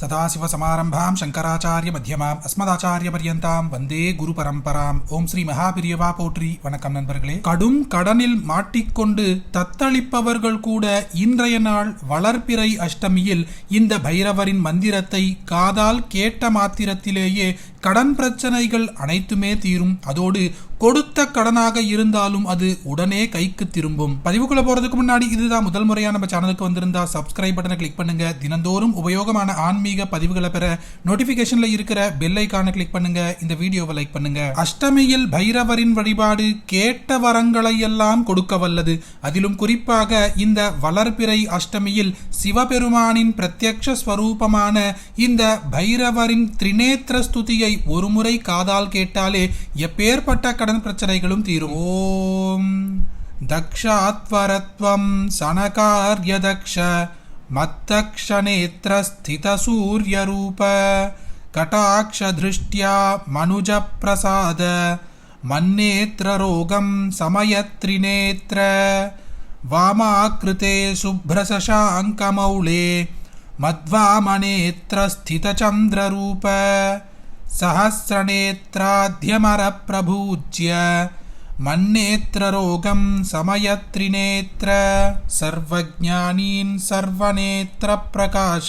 சதாசிவசமாரம்பாம் சங்கராச்சாரிய மத்தியமாம் அஸ்மதாச்சாரிய பரியந்தாம் வந்தே குரு பரம்பராம் ஓம் ஸ்ரீ மகாபிரியவா போற்றி வணக்கம் நண்பர்களே கடும் கடனில் மாட்டிக்கொண்டு தத்தளிப்பவர்கள் கூட இன்றைய நாள் வளர்ப்பிறை அஷ்டமியில் இந்த பைரவரின் மந்திரத்தை காதால் கேட்ட மாத்திரத்திலேயே கடன் பிரச்சனைகள் அனைத்துமே தீரும். அதோடு கொடுத்த கடனாக இருந்தாலும் அது உடனே கைக்கு திரும்பும். பதிவுக்குள்ள போறதுக்கு முன்னாடி இதுதான் முதல் முறையா நம்ம சேனலுக்கு வந்திருந்தா சப்ஸ்கிரைப் பட்டனை கிளிக் பண்ணுங்க. தினந்தோறும் உபயோகமான ஆன்மீக பதிவுகளை பெற நோட்டிபிகேஷன்ல இருக்கிற பெல் ஐக்கான கிளிக் பண்ணுங்க. இந்த வீடியோவை லைக் பண்ணுங்க. அஷ்டமியில் பைரவரின் வழிபாடு கேட்ட வரங்களை எல்லாம் கொடுக்க வல்லது. அதிலும் குறிப்பாக இந்த வளர்பிறை அஷ்டமியில் சிவபெருமானின் பிரத்யக்ஷ ஸ்வரூபமான இந்த பைரவரின் திரிநேத்திர ஸ்துதியை ஒருமுறை காதால் கேட்டாலே எப்பேற்பட்ட கடன் பிரச்சனைகளும் தீரும் ஓம் दक्षात्वरत्वं सनकार्यदक्ष मत्तक्षनेत्रस्थितसूर्यरूप कटाक्षदृष्ट्या मनुजप्रसाद मन्नेत्ररोगं समयत्रिनेत्र वामाकृते शुभ्रशशाङ्कमौळे मध्वामनेत्रस्थितचन्द्ररूप सहस्रनेत्राध्यमरप्रभूज्य मन्नेत्ररोगं समयत्रिनेत्र सर्वज्ञानीन् सर्वनेत्रप्रकाश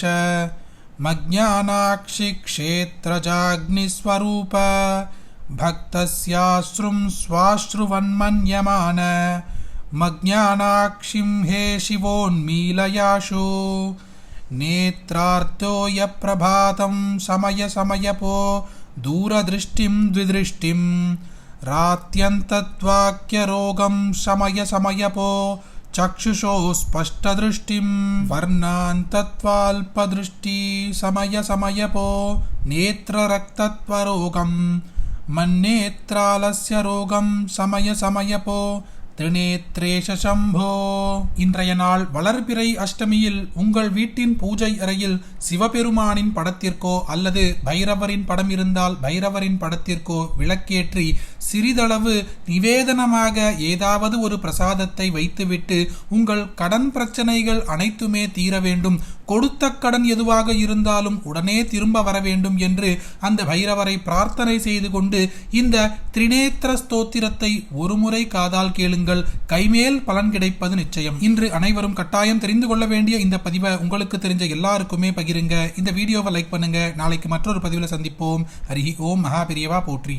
मज्ञानाक्षिक्षेत्रजाग्निस्वरूप भक्तस्याश्रुं स्वाश्रुवन्मन्यमान मज्ञानाक्षिं हे शिवोन्मीलयाशु नेत्रार्तो यप्रभातं समयसमयपो दूरदृष्टिं द्विदृष्टिम् रात्यन्तत्वाक्यरोगं शमयशमयपो चक्षुषो स्पष्टदृष्टिं। वर्णान्तत्वाल्पदृष्टि समयशमयपो नेत्ररक्तत्वरोगं। मन्नेत्रालस्य रोगं समयसमयपो திருநேத்ரேஷ சம்போ இன்றைய நாள் வளர்பிறை அஷ்டமியில் உங்கள் வீட்டின் பூஜை அறையில் சிவபெருமானின் படத்திற்கோ அல்லது பைரவரின் படம் இருந்தால் பைரவரின் படத்திற்கோ விளக்கேற்றி சிறிதளவு நிவேதனமாக ஏதாவது ஒரு பிரசாதத்தை வைத்துவிட்டு உங்கள் கடன் பிரச்சனைகள் அனைத்துமே தீர வேண்டும். கொடுத்த கடன் எதுவாக இருந்தாலும் உடனே திரும்ப வர வேண்டும் என்று அந்த பைரவரை பிரார்த்தனை செய்து கொண்டு இந்த திரிநேத்திர ஸ்தோத்திரத்தை ஒருமுறை காதால் கேளுங்கள். கைமேல் பலன் கிடைப்பது நிச்சயம். இன்று அனைவரும் கட்டாயம் தெரிந்து கொள்ள வேண்டிய இந்த பதிவை உங்களுக்கு தெரிஞ்ச எல்லாருக்குமே பகிருங்க. இந்த வீடியோவை லைக் பண்ணுங்க. நாளைக்கு மற்றொரு பதிவில் சந்திப்போம். ஹரி ஓம் மகா பெரியவா போற்றி.